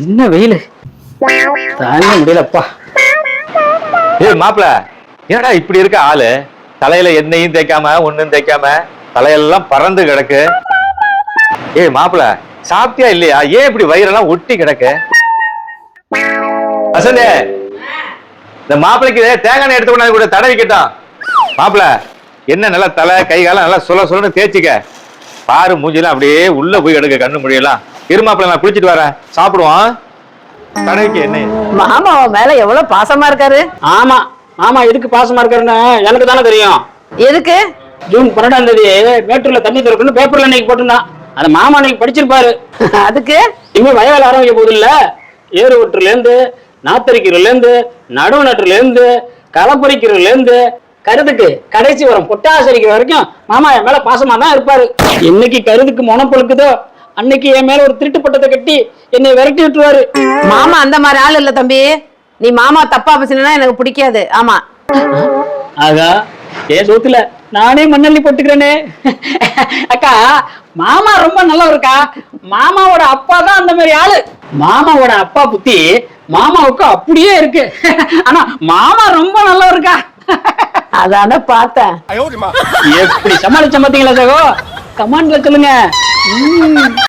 என்ன வெயில்? தாங்க முடியலப்பா. ஏ மாப்பிள என்னடா இப்படி இருக்க ஆளு? தலையில எண்ணெயும் தேய்க்காம ஒண்ணும் தேய்க்காம தலையெல்லாம் பறந்து கிடக்கு. ஏய் மாப்பிள சாப்பிட்டியா இல்லையா? ஏன் இப்படி வயிறெல்லாம் ஒட்டி கிடக்கு? வசந்தே இந்த மாப்பிளைக்கு தேங்காய் எடுத்து கொண்டாந்து கூட தடவிக்கட்டும் மாப்பிள என்ன நல்லா தலை கை காலம் நல்லா சொல்ல சொல்லணும் தேய்ச்சிக்க. பாரு மூஞ்சிலாம் அப்படியே உள்ள போய் எடுக்க கண்ணு முடியலாம் இரு மாப்பிள நான் குளிச்சிட்டு வரேன். சாப்பிடுவோம். தடவிக்க எண்ணெய் மாமா அவன் மேல எவ்வளவு பாசமா இருக்காரு? ஆமா. ஆமா எதுக்கு பாசமா இருக்காருன்னு எனக்கு தானே தெரியும். எதுக்கு? ஜூன் பன்னெண்டாம் தேதி மேட்டூர்ல தண்ணி திறக்கணும் பேப்பர்ல இன்னைக்கு போட்டிருந்தான். அந்த மாமா அன்னைக்கு படிச்சிருப்பாரு. அதுக்கு? இனிமே வயல் ஆரம்பிக்க போகுது இல்ல ஏறு வெட்டுறதுல இருந்து நாத்தரிக்கிறதுல இருந்து நடவு நட்டுறதுல இருந்து களை பறிக்கிறதுல இருந்து கருதுக்கு கடைசி வரும். பொட்டாசரிக்கிற வரைக்கும் மாமா என் மேல பாசமா தான் இருப்பாரு. என்னைக்கு கருதுக்கு முனப்பொழுக்குதோ அன்னைக்கு என் மேல ஒரு திருட்டு பட்டத்தை கட்டி என்னை விரட்டி விட்டுருவாரு. மாமா அந்த மாதிரி ஆள் இல்ல தம்பி. நீ மாமா தப்பா பேசினா எனக்கு பிடிக்காது. ஆமா. ஆகா ஏன் சோத்துல நானே மண்ணள்ளி போட்டுக்கிறேனே. அக்கா மாமா ரொம்ப நல்லவருக்கா? மாமாவோட அப்பா தான் அந்த மாதிரி ஆளு. மாமாவோட அப்பா புத்தி மாமாவுக்கு அப்படியே இருக்கு. ஆனா மாமா ரொம்ப நல்லவருக்கா? அதான பார்த்தேன். எப்படி சமாளிச்ச பாத்தீங்களா சகோ? கமாண்ட்ல சொல்லுங்க. Mm.